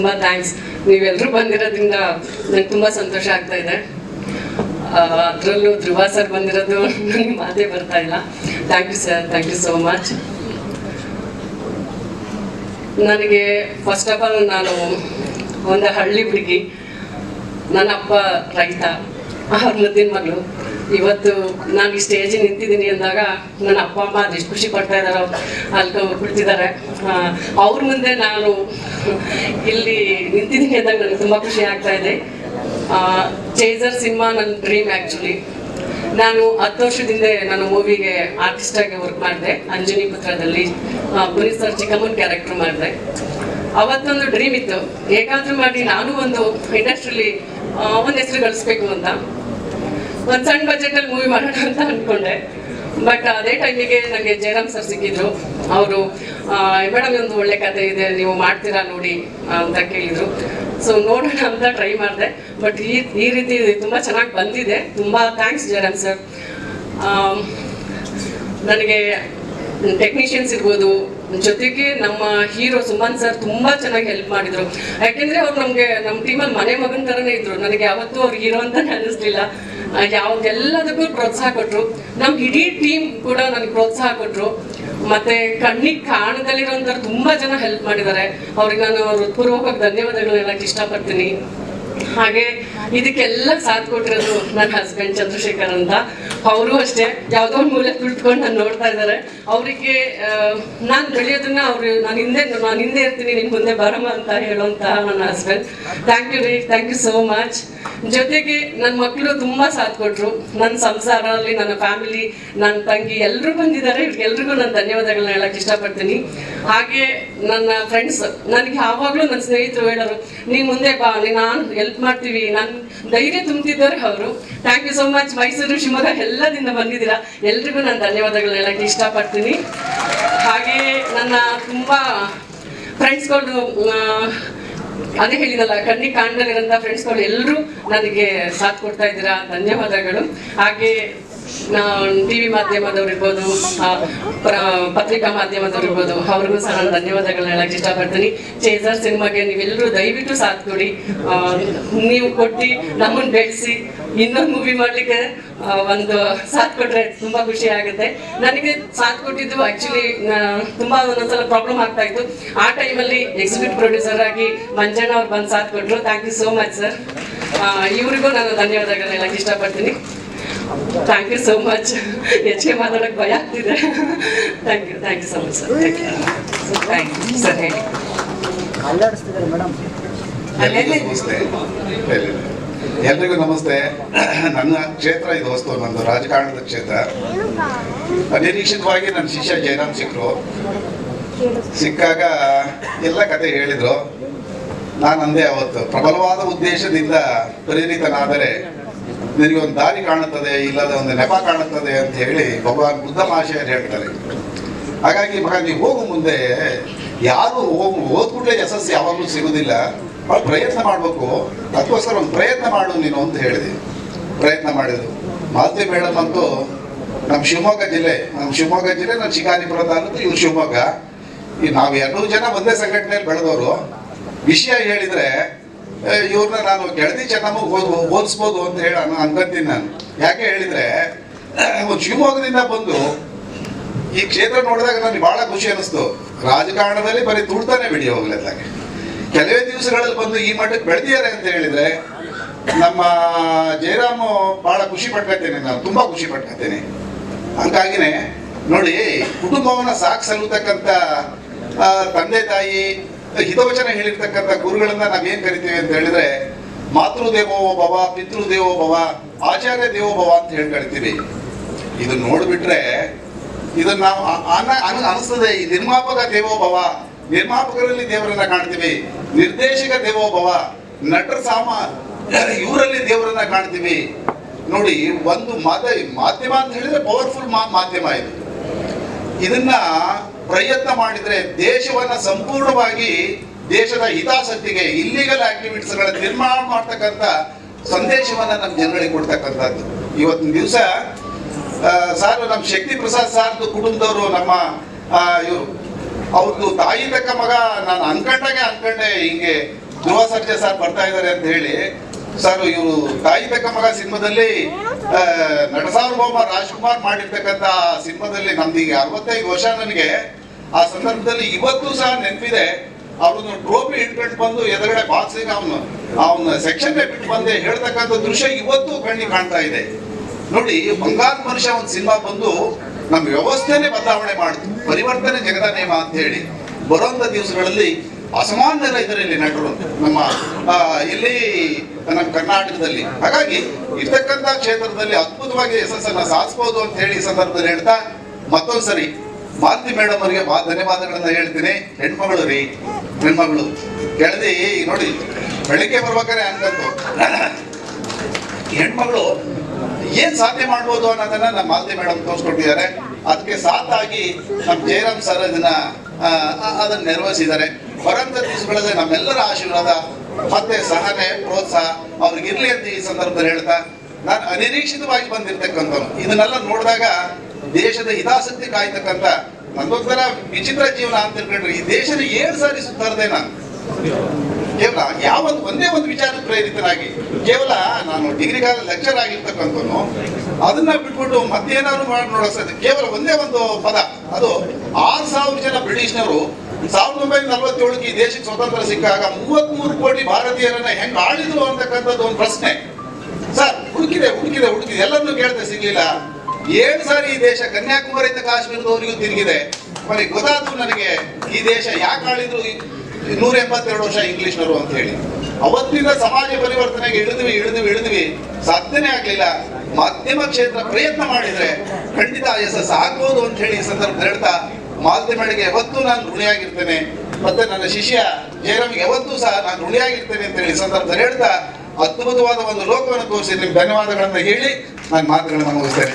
ತುಂಬ ಥ್ಯಾಂಕ್ಸ್ ನೀವೆಲ್ಲರೂ ಬಂದಿರೋದ್ರಿಂದ ನಂಗೆ ತುಂಬ ಸಂತೋಷ ಆಗ್ತಾ ಇದೆ. ಅದರಲ್ಲೂ ಧ್ರುವ ಸರ್ ಬಂದಿರೋದು ನನಗೆ ಮಾತೇ ಬರ್ತಾ ಇಲ್ಲ. Thank you sir thank you so much ನನಗೆ ಫಸ್ಟ್ ಆಫ್ ಆಲ್ ನಾನು ಒಂದು ಹಳ್ಳಿ ಹುಡುಗಿ. ನನ್ನ ಅಪ್ಪ ರೈತ. ಅವ್ರ ಮುದ್ದಿನ ಮಗಳು. ಇವತ್ತು ನಾನು ಈ ಸ್ಟೇಜ್ ನಿಂತಿದ್ದೀನಿ ಅಂದಾಗ ನನ್ನ ಅಪ್ಪ, ಅಮ್ಮ ಅದೆಷ್ಟು ಖುಷಿ ಪಡ್ತಾ ಇದ್ದಾರೋ ಅಲ್ಲಿ ಕುಳಿತಿದ್ದಾರೆ ಅವ್ರ ಮುಂದೆ ನಾನು ಇಲ್ಲಿ ನಿಂತಿದ್ದೀನಿ ಅಂದಾಗ ನನಗೆ ತುಂಬ ಖುಷಿ ಆಗ್ತಾ ಇದೆ. ಚೇಜರ್ ಸಿನಿಮಾ ನನ್ನ ಡ್ರೀಮ್ ಆ್ಯಕ್ಚುಲಿ ನಾನು ಹತ್ತು ವರ್ಷದಿಂದ ನಾನು ಮೂವಿಗೆ ಆರ್ಟಿಸ್ಟ್ ಆಗಿ ವರ್ಕ್ ಮಾಡಿದೆ. ಅಂಜನಿ ಪುತ್ರದಲ್ಲಿ ಪುನೀತ್ ಸರ್ ಚಿಕ್ಕಮ್ಮನ ಕ್ಯಾರೆಕ್ಟರ್ ಮಾಡಿದೆ. ಅವತ್ತೊಂದು ಡ್ರೀಮ್ ಇತ್ತು. ಹೇಗಾದ್ರೂ ಮಾಡಿ ನಾನು ಒಂದು ಇಂಡಸ್ಟ್ರಿಲಿ ಒಂದು ಹೆಸರು ಗಳಿಸ್ಬೇಕು ಅಂತ. ಒಂದು ಸಣ್ಣ ಬಜೆಟಲ್ಲಿ ಮೂವಿ ಮಾಡೋಣ ಅಂತ ಅಂದ್ಕೊಂಡೆ ಬಟ್ ಅದೇ ಟೈಮಿಗೆ ನನಗೆ ಜಯರಾಮ್ ಸರ್ ಸಿಕ್ಕಿದ್ರು. ಅವರು ಮೇಡಮ್ ಒಂದು ಒಳ್ಳೆ ಕತೆ ಇದೆ, ನೀವು ಮಾಡ್ತೀರಾ ನೋಡಿ, ಅಂತ ಕೇಳಿದ್ರು. ಸೊ ನೋಡೋಣ ಅಂತ ಟ್ರೈ ಮಾಡಿದೆ. ಬಟ್ ಈ ಈ ರೀತಿ ತುಂಬಾ ಚೆನ್ನಾಗಿ ಬಂದಿದೆ. ತುಂಬಾ ಥ್ಯಾಂಕ್ಸ್ ಜಯರಾಮ್ ಸರ್ ನನಗೆ ಟೆಕ್ನಿಷಿಯನ್ಸ್ ಇರ್ಬೋದು, ಜೊತೆಗೆ ನಮ್ಮ ಹೀರೋ ಸುಮನ್ ಸರ್ ತುಂಬಾ ಚೆನ್ನಾಗಿ ಹೆಲ್ಪ್ ಮಾಡಿದ್ರು. ಯಾಕೆಂದ್ರೆ ಅವ್ರು ನಮ್ಗೆ ನಮ್ಮ ಟೀಮಲ್ಲಿ ಮನೆ ಮಗನ ತರನೇ ಇದ್ರು. ನನಗೆ ಯಾವತ್ತೂ ಅವ್ರು ಹೀರೋ ಅಂತಾನೆ ಅನ್ನಿಸ್ಲಿಲ್ಲ ಯಾವ್ದೆಲ್ಲದಕ್ಕೂ ಪ್ರೋತ್ಸಾಹ ಕೊಟ್ರು. ನಮ್ ಇಡೀ ಟೀಮ್ ಕೂಡ ನನಗೆ ಪ್ರೋತ್ಸಾಹ ಕೊಟ್ರು. ಮತ್ತೆ ಕಣ್ಣಿಗೆ ಕಾಣದಲ್ಲಿರೋಂಥವ್ರು ತುಂಬಾ ಜನ ಹೆಲ್ಪ್ ಮಾಡಿದ್ದಾರೆ. ಅವ್ರಿಗೆ ನಾನು ಹೃತ್ಪೂರ್ವಕವಾಗಿ ಧನ್ಯವಾದಗಳು ಹೇಳಕ್ ಇಷ್ಟಪಡ್ತೀನಿ. ಹಾಗೆ ಇದಕ್ಕೆಲ್ಲ ಸಾಥ್ ಕೊಟ್ಟಿರೋದು ನನ್ನ ಹಸ್ಬೆಂಡ್ ಚಂದ್ರಶೇಖರ್ ಅಂತ. ಅವರು ಅಷ್ಟೇ. ಯಾವುದೋ ಮೂಲೆ ಕುಳಿತುಕೊಂಡು ನಾನು ನೋಡ್ತಾ ಇದ್ದಾರೆ. ಅವರಿಗೆ ನಾನು ಬೆಳೆಯೋದನ್ನ ಅವ್ರು, ನಾನ್ ಹಿಂದೆ, ನಾನು ಹಿಂದೆ ಇರ್ತೀನಿ, ನಿನ್ ಮುಂದೆ ಬರಮ್ಮ ಅಂತ ಹೇಳುವಂತ ನನ್ನ ಹಸ್ಬೆಂಡ್ ಥ್ಯಾಂಕ್ ಯು ರೀ ಥ್ಯಾಂಕ್ ಯು ಸೋ ಮಚ್ ಜೊತೆಗೆ ನನ್ನ ಮಕ್ಕಳು ತುಂಬಾ ಸಾಥ್ ಕೊಟ್ರು. ನನ್ನ ಸಂಸಾರದಲ್ಲಿ, ನನ್ನ ಫ್ಯಾಮಿಲಿ ನನ್ನ ತಂಗಿ ಎಲ್ಲರೂ ಬಂದಿದ್ದಾರೆ. ಎಲ್ರಿಗೂ ನಾನು ಧನ್ಯವಾದಗಳನ್ನ ಹೇಳಕ್ ಇಷ್ಟಪಡ್ತೀನಿ. ಹಾಗೆ ನನ್ನ ಫ್ರೆಂಡ್ಸ್ ನನಗೆ ಯಾವಾಗ್ಲೂ ನನ್ನ ಸ್ನೇಹಿತರು ಹೇಳೋರು ನೀ ಮುಂದೆ ಬಾ ನೀ ನಾನು ಹೆಲ್ಪ್ ಮಾಡ್ತೀವಿ. ನಾನು ಧೈರ್ಯ ತುಂಬ್ತಿದ್ದಾರೆ ಅವರು. Thank you so much Mysuru, Shivamogga ಎಲ್ಲದಿಂದ ಬಂದಿದ್ದೀರಾ. ಎಲ್ರಿಗೂ ನಾನು ಧನ್ಯವಾದಗಳನ್ನ ಹೇಳಕ್ಕೆ ಇಷ್ಟಪಡ್ತೀನಿ. ಹಾಗೆ ನನ್ನ ತುಂಬಾ ಫ್ರೆಂಡ್ಸ್ಗಳು ಅದೇ ಹೇಳಿದಲ್ಲ ಕಣ್ಣಿಗೆ ಕಾಣದಲ್ಲಿರೋಂಥ ಫ್ರೆಂಡ್ಸ್ಗಳು ಎಲ್ಲರೂ ನನಗೆ ಸಾಥ್ ಕೊಡ್ತಾ ಇದ್ದೀರಾ ಧನ್ಯವಾದಗಳು. ಹಾಗೆ ಟಿ ವಿ ಮಾಧ್ಯಮದವ್ರು ಇರ್ಬೋದು ಪತ್ರಿಕಾ ಮಾಧ್ಯಮದವ್ರಿರ್ಬೋದು ಅವ್ರಿಗೂ ಸಹ ನಾನು ಧನ್ಯವಾದಗಳನ್ನ ಹೇಳಕ್ ಇಷ್ಟಪಡ್ತೀನಿ. ಚೇಸರ್ ಸಿನಿಮಾಗೆ ನೀವೆಲ್ಲರೂ ದಯವಿಟ್ಟು ಸಾಥ್ ಕೊಡಿ. ಆ, ನೀವು ಕೊಟ್ಟು ನಮ್ಮನ್ನ ಬೆಳೆಸಿ ಇನ್ನೊಂದು ಮೂವಿ ಮಾಡ್ಲಿಕ್ಕೆ ಆ, ಒಂದು ಸಾಥ್ ಕೊಟ್ರೆ ತುಂಬಾ ಖುಷಿ ಆಗುತ್ತೆ. ನನಗೆ ಸಾಥ್ ಕೊಟ್ಟಿದ್ದು ಆಕ್ಚುಲಿ ತುಂಬಾ ಒಂದೊಂದ್ಸಲ ಪ್ರಾಬ್ಲಮ್ ಆಗ್ತಾ ಇತ್ತು. ಆ ಟೈಮಲ್ಲಿ ಎಕ್ಸಿಕ್ಯೂಟಿವ್ ಪ್ರೊಡ್ಯೂಸರ್ ಆಗಿ ಮಂಜಣ್ಣ ಅವ್ರು ಬಂದು ಸಾಥ್ ಕೊಟ್ರು. Thank you so much sir ಇವರಿಗೂ ನಾನು ಧನ್ಯವಾದಗಳನ್ನ ಹೇಳಕ್ ಇಷ್ಟಪಡ್ತೀನಿ. ಥ್ಯಾಂಕ್ ಯು ಸೋ ಮಚ್ ಹೆಚ್ಚಿಗೆ ಮಾತಾಡಕ್ಕೆ ಭಯ ಆಗ್ತಿದೆ. Thank you thank you so much sir thank you thank you sir ಹೇಳಿ. ನಮಸ್ತೆ. ಎಲ್ರಿಗೂ. ನಮಸ್ತೆ. ನನ್ನ ಕ್ಷೇತ್ರ ಇದು ಹೊಸ್ತು ನಂದು ರಾಜಕಾರಣದ ಕ್ಷೇತ್ರ. ಅನಿರೀಕ್ಷಿತವಾಗಿ ನನ್ನ ಶಿಷ್ಯ ಜಯರಾಮ್ ಸಿಕ್ಕರು ಸಿಕ್ಕಾಗ ಎಲ್ಲ ಕತೆ ಹೇಳಿದ್ರು. ನಾನು ಅಂದೆ ಅವತ್ತು. ಪ್ರಬಲವಾದ ಉದ್ದೇಶದಿಂದ ಪ್ರೇರಿತನಾದರೆ ನಿನಗೆ ಒಂದು ದಾರಿ ಕಾಣುತ್ತದೆ, ಇಲ್ಲದ ಒಂದು ನೆಪ ಕಾಣುತ್ತದೆ ಅಂತ ಹೇಳಿ ಭಗವಾನ್ ಬುದ್ಧ ಮಹಾಶಯರು ಹೇಳ್ತಾರೆ. ಹಾಗಾಗಿ ಮಗ ನೀವು ಹೋಗು ಮುಂದೆ, ಯಾರು ಹೋಗು ಓದ್ಬಿಟ್ರೆ ಯಶಸ್ಸು ಯಾವಾಗಲೂ ಸಿಗುದಿಲ್ಲ. ಭಾಳ ಪ್ರಯತ್ನ ಮಾಡಬೇಕು. ಅದಕ್ಕೋಸ್ಕರ ಒಂದು ಪ್ರಯತ್ನ ಮಾಡು ನೀನು ಅಂತ ಹೇಳಿದೆ. ಪ್ರಯತ್ನ ಮಾಡಿದ್ರು. ಮಾಲತಿ ಮೇಡಮ್ ಅಂತೂ ನಮ್ಮ ಶಿವಮೊಗ್ಗ ಜಿಲ್ಲೆ, ನಮ್ಮ ಶಿವಮೊಗ್ಗ ಜಿಲ್ಲೆ ನಮ್ಮ ಶಿಕಾರಿಪುರ ತಾಲೂಕು, ಇವ್ರು ಶಿವಮೊಗ್ಗ. ಈ ನಾವು ಎರಡೂ ಜನ ಒಂದೇ ಸಂಘಟನೆಯಲ್ಲಿ ಬೆಳೆದವರು. ವಿಷಯ ಹೇಳಿದ್ರೆ ಇವ್ರನ್ನ ನಾನು ಗೆಳತಿ ಚೆನ್ನಮ್ಮಗೆ ಓದ್, ಓದಿಸ್ಬೋದು ಅಂತ ಹೇಳ ಅನ್- ಅನ್ಕೊಂತೀನಿ ನಾನು. ಯಾಕೆ ಹೇಳಿದ್ರೆ ಒಂದು ಶಿವಮೊಗ್ಗದಿಂದ ಬಂದು ಈ ಕ್ಷೇತ್ರ ನೋಡಿದಾಗ ನನಗೆ ಬಹಳ ಖುಷಿ ಅನಿಸ್ತು. ರಾಜಕಾರಣದಲ್ಲಿ ಬರೀ ತುಳ್ತಾನೆ ಬಿಡಿ ಹೋಗ್ಲತ್ತಾಗೆ ಕೆಲವೇ ದಿವಸಗಳಲ್ಲಿ ಬಂದು ಈ ಮಟ್ಟಕ್ಕೆ ಬೆಳೆದಿದ್ದಾರೆ ಅಂತ ಹೇಳಿದ್ರೆ, ನಮ್ಮ ಜಯರಾಮು ಬಹಳ ಖುಷಿ ಪಟ್ಕೊತೇನೆ ನಾನು, ತುಂಬಾ ಖುಷಿ ಪಟ್ಕೊತೇನೆ ಹಂಗಾಗಿನೇ, ನೋಡಿ, ಕುಟುಂಬವನ್ನ ಸಾಕ್ ಸಲ್ಲತಕ್ಕಂಥ ತಂದೆ ತಾಯಿ ಹಿತವಚನ ಹೇಳಿರ್ತಕ್ಕಂಥ ಗುರುಗಳನ್ನ ನಾವೇನ್ ಕರಿತೀವಿ ಅಂತ ಹೇಳಿದ್ರೆ ಮಾತೃ ದೇವೋ ಭವ ಪಿತೃ ದೇವೋ ಭವ ಆಚಾರ್ಯ ದೇವೋ ಭವ ಅಂತ ಹೇಳಿ ಕರಿತೀವಿ. ಇದು ನೋಡ್ಬಿಟ್ರೆ ಇದನ್ನ ಅನಿಸ್ತದೆ, ಈ ನಿರ್ಮಾಪಕ ದೇವೋಭವ ನಿರ್ಮಾಪಕರಲ್ಲಿ ದೇವರನ್ನ ಕಾಣ್ತೀವಿ, ನಿರ್ದೇಶಕ ದೇವೋಭವ ನಟರ ಸಾಮ, ಇವರಲ್ಲಿ ದೇವರನ್ನ ಕಾಣ್ತೀವಿ. ನೋಡಿ, ಒಂದು ಮಾದ ಮಾಧ್ಯಮ ಅಂತ ಹೇಳಿದ್ರೆ ಪವರ್ಫುಲ್ ಮಾಧ್ಯಮ ಇದು. ಇದನ್ನ ಪ್ರಯತ್ನ ಮಾಡಿದ್ರೆ ದೇಶವನ್ನ ಸಂಪೂರ್ಣವಾಗಿ ದೇಶದ ಹಿತಾಸಕ್ತಿಗೆ ಇಲ್ಲಿಗಲ್ ಆಕ್ಟಿವಿಟೀಸ್ಗಳ ನಿರ್ಮಾಣ ಮಾಡ್ತಕ್ಕಂಥ ಸಂದೇಶವನ್ನ ನಮ್ಮ ಜನಗಳಿಗೆ ಕೊಡ್ತಕ್ಕಂಥದ್ದು. ಇವತ್ತಿನ ದಿವಸ ಸಾರ್ ನಮ್ಮ ಶಕ್ತಿ ಪ್ರಸಾದ್ ಸಾರ್ದು ಕುಟುಂಬದವರು ನಮ್ಮ ಇವರು. ಅವ್ರದ್ದು ತಾಯಿ ತಕ್ಕ ಮಗ ನಾನು ಅನ್ಕೊಂಡಾಗೆ ಅನ್ಕೊಂಡೆ ಹಿಂಗೆ ಧ್ರುವ ಸರ್ಜೆ ಸರ್ ಬರ್ತಾ ಇದ್ದಾರೆ ಅಂತ ಹೇಳಿ, ಸರ್ ಇವರು ತಾಯಿ ತಕ್ಕ ಮಗ ಸಿನಿಮಾದಲ್ಲಿ ನಟಸಾರ್ವಭೌಮ ನಟ ಸಾರ್ವಭೌಮ ರಾಜ್ಕುಮಾರ್ ಮಾಡಿರ್ತಕ್ಕಂಥ ಸಿನಿಮಾದಲ್ಲಿ ಈಗ ಅರವತ್ತೈದು ವರ್ಷ ನನಗೆ. ಆ ಸಂದರ್ಭದಲ್ಲಿ ಇವತ್ತು ಸಹ ನೆನಪಿದೆ ಅವ್ರನ್ನ ಟ್ರೋಫಿ ಇಟ್ಕೊಂಡು ಬಂದು ಎದುರುಗಡೆ ಬಾಕ್ಸಿಂಗ್ ಅವನು ಅವನ ಸೆಕ್ಷನ್ ಬಿಟ್ಟು ಬಂದೆ ಹೇಳ್ತಕ್ಕಂಥ ದೃಶ್ಯ ಇವತ್ತು ಕಣ್ಣಿ ಕಾಣ್ತಾ ಇದೆ. ನೋಡಿ ಬಂಗಾರ ಮನುಷ್ಯ ಒಂದು ಸಿನಿಮಾ ಬಂದು ನಮ್ಮ ವ್ಯವಸ್ಥೆನೆ ಬದಲಾವಣೆ ಮಾಡಿತು. ಪರಿವರ್ತನೆ ಜಗದ ನೇಮ ಅಂತ ಹೇಳಿ. ಬರುವಂತ ದಿವಸಗಳಲ್ಲಿ ಅಸಮಾನ್ಯರ ಇದರಲ್ಲಿ ನಟರು ನಮ್ಮ ಇಲ್ಲಿ ನಮ್ಮ ಕರ್ನಾಟಕದಲ್ಲಿ. ಹಾಗಾಗಿ ಇರ್ತಕ್ಕಂಥ ಕ್ಷೇತ್ರದಲ್ಲಿ ಅದ್ಭುತವಾಗಿ ಯಶಸ್ಸನ್ನ ಸಾಧಿಸಬಹುದು ಅಂತ ಹೇಳಿ ಸಂದರ್ಭದಲ್ಲಿ ಹೇಳ್ತಾ ಮತ್ತೊಂದ್ಸರಿ ಮಾಲತಿ ಮೇಡಮ್ ಅವರಿಗೆ ಬಹಳ ಧನ್ಯವಾದಗಳನ್ನ ಹೇಳ್ತೀನಿ. ಹೆಣ್ಮಗಳು ರೀ, ಹೆಣ್ಮಗಳು. ಕೆಳದಿ? ನೋಡಿ, ಬೆಳಿಗ್ಗೆ ಬರ್ಬೇಕಾರೆ ಅನ್ಕಂತು ಹೆಣ್ಮಗಳು ಏನ್ ಸಾಧ್ಯ ಮಾಡ್ಬೋದು ಅನ್ನೋದನ್ನ ನಮ್ಮ ಮಾಲತಿ ಮೇಡಮ್ ತೋರಿಸ್ಕೊಟ್ಟಿದ್ದಾರೆ. ಅದಕ್ಕೆ ಸಾಥಾಗಿ ನಮ್ಮ ಜಯರಾಮ್ ಸರ್ ಇದನ್ನ ಅದನ್ನ ನೆರವೇರಿಸಿದ್ದಾರೆ. ಬರಂತ ದಿವಸಗಳಲ್ಲಿ ನಮ್ಮೆಲ್ಲರ ಆಶೀರ್ವಾದ, ಮತ್ತೆ ಸಹನೆ, ಪ್ರೋತ್ಸಾಹ ಅವ್ರಿಗೆ ಇರ್ಲಿ ಅಂತ ಈ ಸಂದರ್ಭದಲ್ಲಿ ಹೇಳ್ತಾ, ನಾನು ಅನಿರೀಕ್ಷಿತವಾಗಿ ಬಂದಿರ್ತಕ್ಕಂಥವ್ರು ಇದನ್ನೆಲ್ಲ ನೋಡಿದಾಗ ದೇಶದ ಹಿತಾಸಕ್ತಿ ಕಾಯ್ತಕ್ಕಂತ ಅದೊಂಥರ ವಿಚಿತ್ರ ಜೀವನ ಅಂತ ತಿಳ್ಕೊಂಡ್ರೆ ಈ ದೇಶದ ಏನ್ ಸಾರಿ ಸುತ್ತಾರದೆ ನಾನು. ಕೇವಲ ಯಾವೊಂದು ಒಂದೇ ಒಂದು ವಿಚಾರ ಪ್ರೇರಿತನಾಗಿ, ಕೇವಲ ನಾನು ಡಿಗ್ರಿ ಕಾಲ ಲೆಕ್ಚರ್ ಆಗಿರ್ತಕ್ಕಂಥವನು, ಅದನ್ನ ಬಿಟ್ಬಿಟ್ಟು ಮತ್ತೇನಾದ್ರು ಮಾಡಿ ನೋಡಿಸ್ತದೆ ಕೇವಲ ಒಂದೇ ಒಂದು ಪದ, ಅದು ಆರು ಸಾವಿರ ಜನ ಬ್ರಿಟಿಷ್ನವರು ಸಾವಿರದ ಒಂಬೈನೂರ ನಲವತ್ತೇಳಕ್ಕೆ ಈ ದೇಶಕ್ಕೆ ಸ್ವತಂತ್ರ ಸಿಕ್ಕಾಗ ಮೂವತ್ಮೂರು ಕೋಟಿ ಭಾರತೀಯರನ್ನ ಹೆಂಗ್ ಆಳಿದ್ರು ಅಂತಕ್ಕಂಥದ್ದು ಒಂದು ಪ್ರಶ್ನೆ. ಸರ್, ಹುಡುಕಿದೆ ಹುಡುಕಿದೆ ಹುಡುಕಿದೆ. ಎಲ್ಲರನ್ನೂ ಕೇಳದೆ ಸಿಗ್ಲಿಲ್ಲ. ಏಳು ಸಾರಿ ಈ ದೇಶ ಕನ್ಯಾಕುಮಾರಿಯಿಂದ ಕಾಶ್ಮೀರದವರಿಗೂ ತಿರುಗಿದೆ? ಮನೆ ಗೊತ್ತಾದ್ರು ನನಗೆ ಈ ದೇಶ ಯಾಕೆ ಆಳಿದ್ರು ನೂರ ಎಪ್ಪತ್ತೆರಡು ವರ್ಷ ಇಂಗ್ಲಿಷ್ನವರು ಅಂತ ಹೇಳಿ. ಅವತ್ತಿನ ಸಮಾಜ ಪರಿವರ್ತನೆಗೆ ಇಳಿದ್ವಿ ಇಳಿದ್ವಿ ಇಳಿದ್ವಿ. ಸಾಧ್ಯನೇ ಆಗ್ಲಿಲ್ಲ. ಮಾಧ್ಯಮ ಕ್ಷೇತ್ರ ಪ್ರಯತ್ನ ಮಾಡಿದ್ರೆ ಖಂಡಿತ ಯಶಸ್ಸು ಆಗ್ಬೋದು ಅಂತ ಹೇಳಿ ಈ ಸಂದರ್ಭದಲ್ಲಿ ಹೇಳ್ತಾ, ಮಾಧ್ಯಮಗಳಿಗೆ ಯಾವತ್ತೂ ನಾನು ಋಣಿಯಾಗಿರ್ತೇನೆ. ಮತ್ತೆ ನನ್ನ ಶಿಷ್ಯ ಜಯರಾಮ್ಗೆ ಯಾವತ್ತೂ ಸಹ ನಾನು ಋಣಿಯಾಗಿರ್ತೇನೆ ಅಂತ ಹೇಳಿ ಸಂದರ್ಭದಲ್ಲಿ ಹೇಳ್ತಾ, ಅದ್ಭುತವಾದ ಒಂದು ಲೋಕವನ್ನು ತೋರಿಸಿ. ನಿಮ್ಗೆ ಧನ್ಯವಾದಗಳನ್ನು ಹೇಳಿ, ನಾನು ಮಾತುಗಳನ್ನು ಮುಗಿಸ್ತೇನೆ.